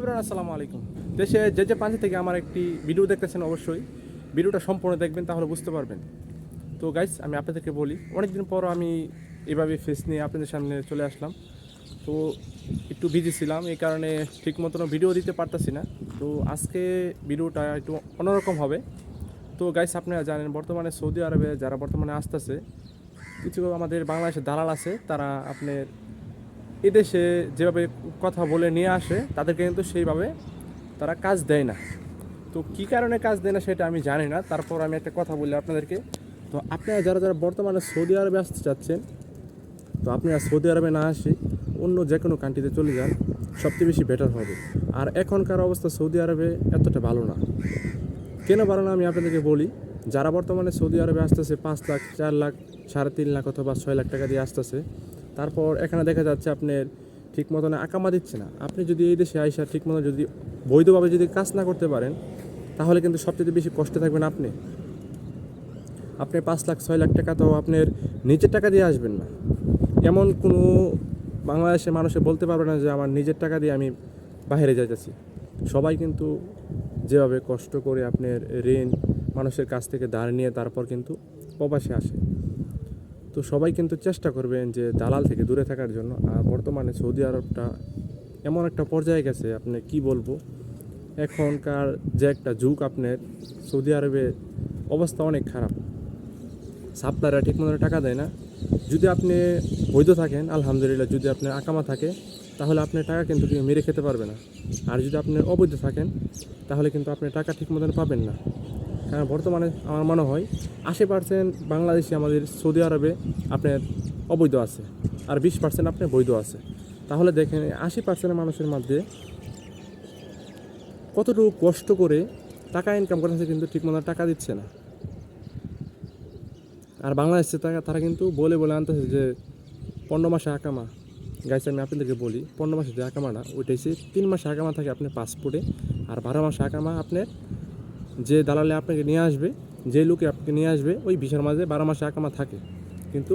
আসসালামু আলাইকুম। দেশে যে যে প্রান্ত থেকে আমার একটি ভিডিও দেখতেছেন অবশ্যই, ভিডিওটা সম্পূর্ণ দেখবেন, তাহলে বুঝতে পারবেন। তো গাইস আমি আপনাদেরকে বলি, অনেকদিন পর আমি এভাবে ফেস নিয়ে আপনাদের সামনে চলে আসলাম। তো একটু বিজি ছিলাম, এই কারণে ঠিক মতন ভিডিও দিতে পারতাছি না। তো আজকে ভিডিওটা একটু অন্যরকম হবে। তো গাইস আপনারা জানেন, বর্তমানে সৌদি আরবে যারা বর্তমানে আসতেছে, কিছু আমাদের বাংলাদেশের দালাল আছে, তারা আপনার এদেশে যেভাবে কথা বলে নিয়ে আসে, তাদেরকে কিন্তু সেইভাবে তারা কাজ দেয় না। তো কী কারণে কাজ দেয় না সেটা আমি জানি না। তারপর আমি একটা কথা বলি আপনাদেরকে। তো আপনারা যারা যারা বর্তমানে সৌদি আরবে আসতে চাচ্ছেন, তো আপনারা সৌদি আরবে না আসে, অন্য যে কোনো কান্ট্রিতে চলে যান, সবচেয়ে বেশি বেটার হবে। আর এখনকার অবস্থা সৌদি আরবে এতটা ভালো না। কেন ভালো না আমি আপনাদেরকে বলি, যারা বর্তমানে সৌদি আরবে আসতেছে, পাঁচ লাখ, চার লাখ, সাড়ে তিন লাখ অথবা ছয় লাখ টাকা দিয়ে আসতেছে তারপর এখানে দেখা যাচ্ছে আপনার ঠিক মতন আকামা দিচ্ছে না। আপনি যদি এই দেশে আইসা ঠিক মতো যদি বৈধভাবে যদি কাজ না করতে পারেন, তাহলে কিন্তু সবচেয়ে বেশি কষ্টে থাকবেন আপনি। আপনি পাঁচ লাখ, ছয় লাখ টাকা তো আপনার নিজের টাকা দিয়ে আসবেন না। এমন কোনো বাংলাদেশের মানুষে বলতে পারবে না যে, আমার নিজের টাকা দিয়ে আমি বাইরে যাইতেছি। সবাই কিন্তু যেভাবে কষ্ট করে আপনার ঋণ মানুষের কাছ থেকে ধার নিয়ে তারপর কিন্তু প্রবাসে আসে। তো সবাই কিন্তু চেষ্টা করবেন যে দালাল থেকে দূরে থাকার জন্য। আর বর্তমানে সৌদি আরবটা এমন একটা পর্যায়ে গেছে, আপনি কি বলব? এখনকার যে একটা যুগ আপনার, সৌদি আরবে অবস্থা অনেক খারাপ। সাপ্লাইরা ঠিক মতো টাকা দেয় না। যদি আপনি বৈধ থাকেন, আলহামদুলিল্লাহ, যদি আপনার আকামা থাকে, তাহলে আপনার টাকা কিন্তু মেরে খেতে পারবে না। আর যদি আপনি অবৈধ থাকেন, তাহলে কিন্তু আপনি টাকা ঠিক মতন পাবেন না। কারণ বর্তমানে আমার মনে হয় আশি পার্সেন্ট বাংলাদেশি আমাদের সৌদি আরবে আপনার অবৈধ আছে আর বিশ পার্সেন্ট আপনার বৈধ আছে। তাহলে দেখেন, আশি পার্সেন্ট মানুষের মধ্যে কতটুকু কষ্ট করে টাকা ইনকাম করতেছে কিন্তু ঠিক মতো টাকা দিচ্ছে না। আর বাংলাদেশে তারা কিন্তু বলে বলে আনতেছে যে, পনেরো মাসে আকামা। গাইছে আমি আপনাদেরকে বলি, পনেরো মাসে যে আকামাটা, ওইটা হচ্ছে তিন মাসে আকামা থাকে আপনার পাসপোর্টে আর বারো মাসে আকামা আপনার যে দালালে আপনাকে নিয়ে আসবে, যে লোকে আপনাকে নিয়ে আসবে, ওই ভিসার মাঝে বারো মাসে আকামা থাকে। কিন্তু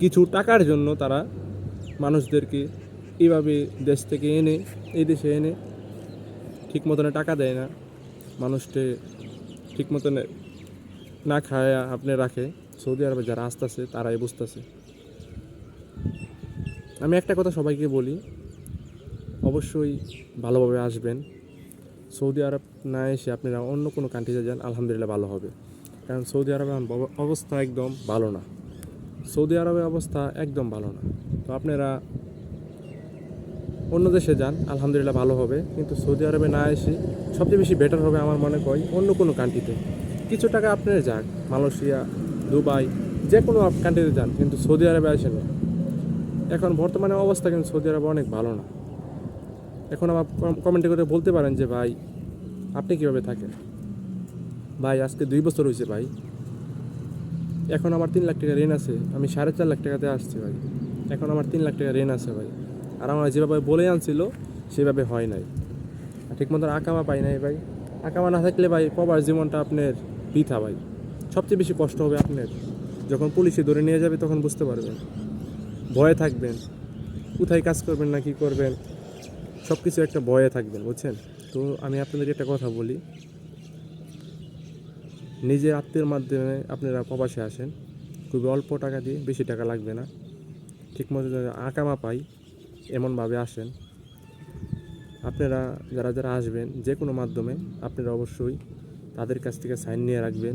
কিছু টাকার জন্য তারা মানুষদেরকে এইভাবে দেশ থেকে এনে, এই দেশে এনে ঠিক মতনে টাকা দেয় না। মানুষকে ঠিক মতনে না খায়, আপনি রাখে। সৌদি আরবে যারা আসতেছে, তারাই বুঝতেছে। আমি একটা কথা সবাইকে বলি, অবশ্যই ভালোভাবে আসবেন। সৌদি আরব না এসে আপনারা অন্য কোনো কান্ট্রিতে যান, আলহামদুলিল্লাহ ভালো হবে। কারণ সৌদি আরবে অবস্থা একদম ভালো না। সৌদি আরবের অবস্থা একদম ভালো না। তো আপনারা অন্য দেশে যান, আলহামদুলিল্লাহ ভালো হবে। কিন্তু সৌদি আরবে না এসে সবচেয়ে বেশি বেটার হবে আমার মনে হয় অন্য কোনো কান্ট্রিতে কিছু টাকা আপনারা যাক মালয়েশিয়া, দুবাই, যে কোনো কান্ট্রিতে যান, কিন্তু সৌদি আরবে আসেন এখন বর্তমানে অবস্থা কিন্তু সৌদি আরবে অনেক ভালো না। এখন আমার কমেন্টে করে বলতে পারেন যে, ভাই, আপনি কীভাবে থাকেন? ভাই, আজকে দুই বছর হয়েছে ভাই। এখন আমার তিন লাখ টাকা ঋণ আছে। আমি সাড়ে চার লাখ টাকাতে আসছি, ভাই। এখন আমার তিন লাখ টাকা ঋণ আছে, ভাই। আর আমার যেভাবে বলে আনছিল, সেভাবে হয় নাই। ঠিক মতো আকামা পাই নাই, ভাই। আকামা না থাকলে, ভাই, কবার জীবনটা আপনার বৃথা, ভাই। সবচেয়ে বেশি কষ্ট হবে আপনার। যখন পুলিশে ধরে নিয়ে যাবে, তখন বুঝতে পারবেন। ভয়ে থাকবেন। কোথায় কাজ করবেন না কি করবেন? সব কিছু একটা ভয়ে থাকবেন, বুঝছেন? তো আমি আপনাদেরকে একটা কথা বলি। নিজের আত্মীয়ের মাধ্যমে আপনারা প্রবাসে আসেন, খুবই অল্প টাকা দিয়ে বেশি টাকা লাগবে না। ঠিকমতো আকামা পাই এমনভাবে আসেন। আপনারা যারা যারা আসবেন, যে কোনো মাধ্যমে আপনারা অবশ্যই তাদের কাছ থেকে সাইন নিয়ে রাখবেন,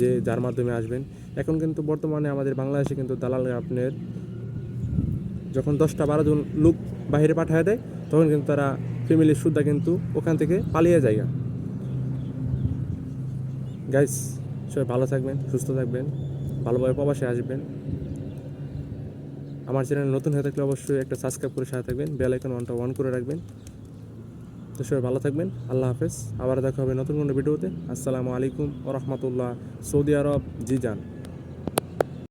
যে যার মাধ্যমে আসবেন। এখন কিন্তু বর্তমানে আমাদের বাংলাদেশে কিন্তু দালাল আপনার যখন দশটা বারো জন লোক বাইরে পাঠায় দেয়, তখন কিন্তু তারা ফ্যামিলির সুদ্ধা কিন্তু ওখান থেকে পালিয়ে যায়। গাইস সবাই ভালো থাকবেন, সুস্থ থাকবেন, ভালোভাবে প্রবাসে আসবেন। আমার চ্যানেল নতুন হয়ে থাকলে অবশ্যই একটা সাবস্ক্রাইব করে সাথে থাকবেন বেল আইকন অনটা অন করে রাখবেন। তো সবাই ভালো থাকবেন, আল্লাহ হাফেজ। আবার দেখা হবে নতুন কোনো ভিডিওতে আসসালামু আলাইকুম ও রহমতুল্লাহ। সৌদি আরব, জিজান।